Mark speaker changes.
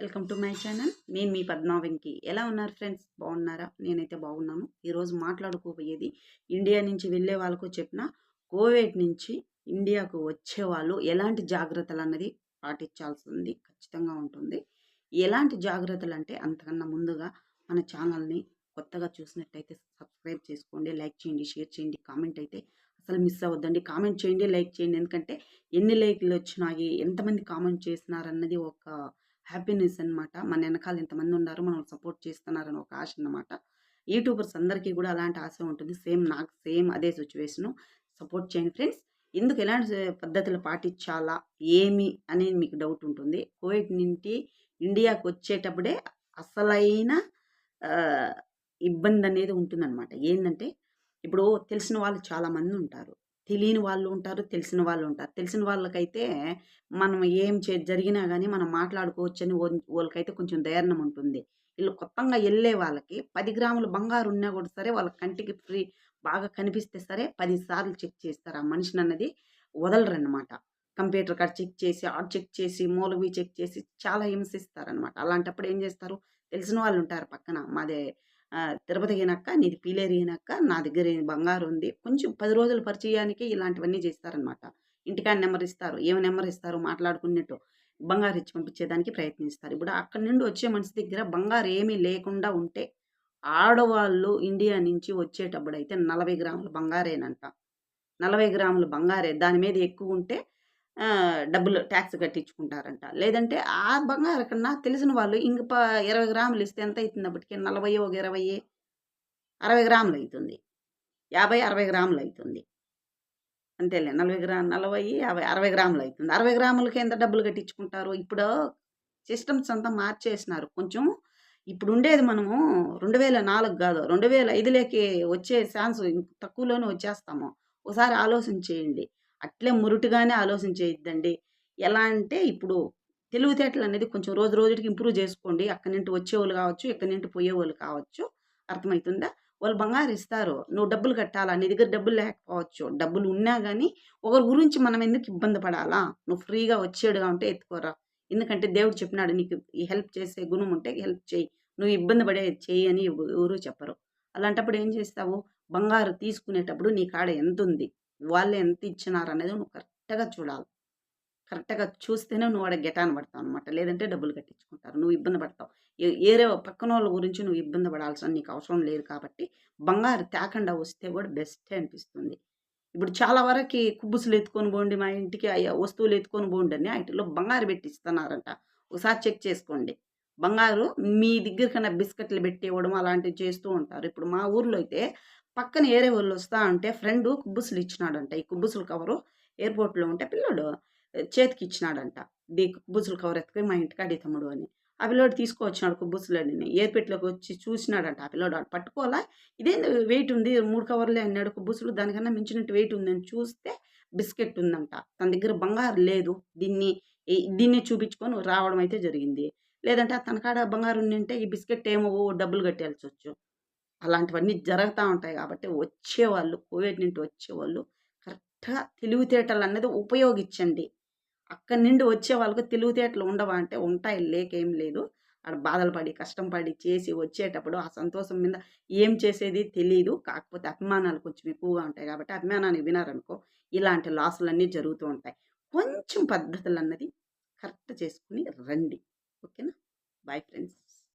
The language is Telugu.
Speaker 1: Welcome to my channel. నేను మీ పద్మా వెంకి. ఎలా ఉన్నారు ఫ్రెండ్స్? బాగున్నారా? నేనైతే బాగున్నాను. ఈరోజు మాట్లాడుకోబోయేది ఇండియా నుంచి వెళ్ళే వాళ్ళకు చెప్పిన కోవిడ్ నుంచి ఇండియాకు వచ్చే వాళ్ళు ఎలాంటి జాగ్రత్తలు అన్నది పాటించాల్సింది ఖచ్చితంగా ఉంటుంది. ఎలాంటి జాగ్రత్తలు అంటే అంతకన్నా ముందుగా మన ఛానల్ని కొత్తగా చూసినట్టయితే సబ్స్క్రైబ్ చేసుకోండి లైక్ చేయండి షేర్ చేయండి కామెంట్ అయితే అసలు మిస్ అవ్వద్దండి. కామెంట్ చేయండి లైక్ చేయండి. ఎందుకంటే ఎన్ని లైక్లు వచ్చినాయి ఎంతమంది కామెంట్ చేసినారన్నది ఒక హ్యాపీనెస్ అనమాట మన వెనకాల ఇంతమంది ఉన్నారు మనం సపోర్ట్ చేస్తున్నారని ఒక ఆశ అనమాట యూట్యూబర్స్ అందరికీ కూడా అలాంటి ఆశ ఉంటుంది. సేమ్ నాకు సేమ్ అదే సిచ్యువేషను. సపోర్ట్ చేయండి ఫ్రెండ్స్. ఎందుకు ఎలాంటి పద్ధతులు పాటించాలా? ఏమి అనేది మీకు డౌట్ ఉంటుంది. కోవిడ్ నుండి ఇండియాకి వచ్చేటప్పుడే అసలైన ఇబ్బంది అనేది ఉంటుందన్నమాట. ఏంటంటే ఇప్పుడు తెలిసిన వాళ్ళు చాలామంది ఉంటారు. తెలియని వాళ్ళు ఉంటారు తెలిసిన వాళ్ళు ఉంటారు. తెలిసిన వాళ్ళకైతే మనం ఏం చే జరిగినా కానీ మనం మాట్లాడుకోవచ్చని వాళ్ళకైతే కొంచెం ధైర్యం ఉంటుంది. వీళ్ళు కొత్తగా వెళ్ళే వాళ్ళకి పది గ్రాములు బంగారు ఉన్నా కూడా సరే వాళ్ళ కంటికి ఫ్రీ బాగా కనిపిస్తే సరే పది సార్లు చెక్ చేస్తారు. ఆ మనిషిని అన్నది వదలరన్నమాట. కంప్యూటర్ కార్డ్ చెక్ చేసి ఆడ్ చెక్ చేసి మూలవి చెక్ చేసి చాలా హింసిస్తారనమాట అలాంటప్పుడు ఏం చేస్తారు? తెలిసిన వాళ్ళు ఉంటారు పక్కన. మాదే తిరుపతి అయినాక నీది పీలేరు అయినాక నా దగ్గర బంగారు ఉంది. కొంచెం పది రోజుల పరిచయానికి ఇలాంటివన్నీ చేస్తారనమాట ఇంటికాడ నెంబర్ ఇస్తారు ఏమి నెంబర్ ఇస్తారు మాట్లాడుకున్నట్టు బంగారు ఇచ్చి పంపించేదానికి ప్రయత్నిస్తారు. ఇప్పుడు అక్కడి నుండి వచ్చే మనిషి దగ్గర బంగారు ఏమీ లేకుండా ఉంటే ఆడవాళ్ళు ఇండియా నుంచి వచ్చేటప్పుడు అయితే నలభై గ్రాముల బంగారేనంట. నలభై గ్రాముల బంగారే. దాని మీద ఎక్కువ ఉంటే డబ్బులు ట్యాక్స్ కట్టించుకుంటారంట. లేదంటే ఆ బంగారు కన్నా తెలిసిన వాళ్ళు ఇంక ఇరవై గ్రాములు ఇస్తే ఎంత అవుతుంది అప్పటికి? నలభై ఒక ఇరవై అరవై గ్రాములు అవుతుంది యాభై అరవై గ్రాములు అవుతుంది అంతేలే నలభై గ్రా నలభై యాభై అరవై గ్రాములు అవుతుంది అరవై గ్రాములకి ఎంత డబ్బులు కట్టించుకుంటారు? ఇప్పుడు సిస్టమ్స్ అంతా మార్చేసినారు. కొంచెం ఇప్పుడు ఉండేది మనము రెండు వేల నాలుగు కాదు రెండు వేల ఐదులోకి వచ్చే ఛాన్స్ తక్కువలోనే వచ్చేస్తాము. ఒకసారి ఆలోచన చేయండి. అట్లే మురుటుగానే ఆలోచన చేయొద్దండి ఎలా అంటే ఇప్పుడు తెలివితేటలు అనేది కొంచెం రోజు రోజుకి ఇంప్రూవ్ చేసుకోండి. అక్కడి నుండి వచ్చేవాళ్ళు కావచ్చు ఇక్కడి నుండి పోయేవాళ్ళు కావచ్చు. అర్థమవుతుందా? వాళ్ళు బంగారు ఇస్తారు. నువ్వు డబ్బులు కట్టాలా? నీ దగ్గర డబ్బులు లేకపోవచ్చు. డబ్బులు ఉన్నా కానీ ఒకరి గురించి మనం ఎందుకు ఇబ్బంది పడాలా? నువ్వు ఫ్రీగా వచ్చేడుగా ఉంటే ఎత్తుకోరా. ఎందుకంటే దేవుడు చెప్పినాడు నీకు ఈ హెల్ప్ చేసే గుణం ఉంటే హెల్ప్ చేయి. నువ్వు ఇబ్బంది పడే చేయి అని ఎవరు చెప్పరు. అలాంటప్పుడు ఏం చేస్తావు? బంగారు తీసుకునేటప్పుడు నీ కాడ ఎంత ఉంది? వాళ్ళు ఎంత ఇచ్చినారు అనేది నువ్వు కరెక్ట్గా చూడాలి. కరెక్ట్గా చూస్తేనే నువ్వు వాడ గెటాన్ పడతావు అనమాట లేదంటే డబ్బులు కట్టించుకుంటారు. నువ్వు ఇబ్బంది పడతావు. ఏ- ఏరే పక్కన వాళ్ళ గురించి నువ్వు ఇబ్బంది పడాల్సిన నీకు అవసరం లేదు కాబట్టి బంగారు తేకుండా వస్తే కూడా బెస్టే అనిపిస్తుంది. ఇప్పుడు చాలా వరకు కుబ్బుసులు ఎత్తుకొని పోండి మా ఇంటికి వస్తువులు ఎత్తుకొని పోండి అని వాటిలో బంగారు పెట్టి ఇస్తున్నారంట ఒకసారి చెక్ చేసుకోండి. బంగారు మీ దగ్గర కన్నా బిస్కెట్లు పెట్టి ఇవ్వడం అలాంటివి చేస్తూ ఉంటారు. ఇప్పుడు మా ఊర్లో అయితే పక్కన ఏరే వాళ్ళు వస్తా ఉంటే ఫ్రెండ్ కుబ్బుసులు ఇచ్చినాడంట ఈ కుబ్బుసులు కవరు ఎయిర్పోర్ట్లో ఉంటే పిల్లోడు చేతికి ఇచ్చినాడంట దీ కుబ్బుసులు కవర్ ఎత్తుకొని మా ఇంటికాడి తమ్ముడు అని. ఆ పిల్లోడు తీసుకొచ్చినాడు కుబ్బుసులని ఎయిర్పెట్లోకి వచ్చి చూసినాడంట ఆ పిల్లోడు. వాడు పట్టుకోవాలా? ఇదేంది వెయిట్ ఉంది మూడు కవర్లే అన్నాడు కుబ్బుసులు దానికన్నా మించినట్టు వెయిట్ ఉందని చూస్తే బిస్కెట్ ఉందంట. తన దగ్గర బంగారు లేదు. దీన్ని దీన్ని చూపించుకొని రావడం అయితే జరిగింది. లేదంటే తన కాడ బంగారు ఉండింటే ఈ బిస్కెట్ ఏమో డబ్బులు కట్టేయాల్సి వచ్చు. అలాంటివన్నీ జరుగుతూ ఉంటాయి కాబట్టి వచ్చేవాళ్ళు కోవిడ్ నుండి వచ్చేవాళ్ళు కరెక్ట్గా తెలివితేటలు అనేది ఉపయోగించండి. అక్కడి నుండి వచ్చే వాళ్ళకు తెలివితేటలు ఉండవా అంటే ఉంటాయి లేకేం లేదు. ఆడ బాధలు పడి కష్టం పడి చేసి వచ్చేటప్పుడు ఆ సంతోషం మీద ఏం చేసేది తెలియదు కాకపోతే అభిమానాలు కొంచెం ఎక్కువగా ఉంటాయి కాబట్టి అభిమానాన్ని వినారనుకో ఇలాంటి లాసులన్నీ జరుగుతూ ఉంటాయి. కొంచెం పద్ధతులు అన్నది కరెక్ట్ చేసుకుని రండి. ఓకేనా? Bye friends.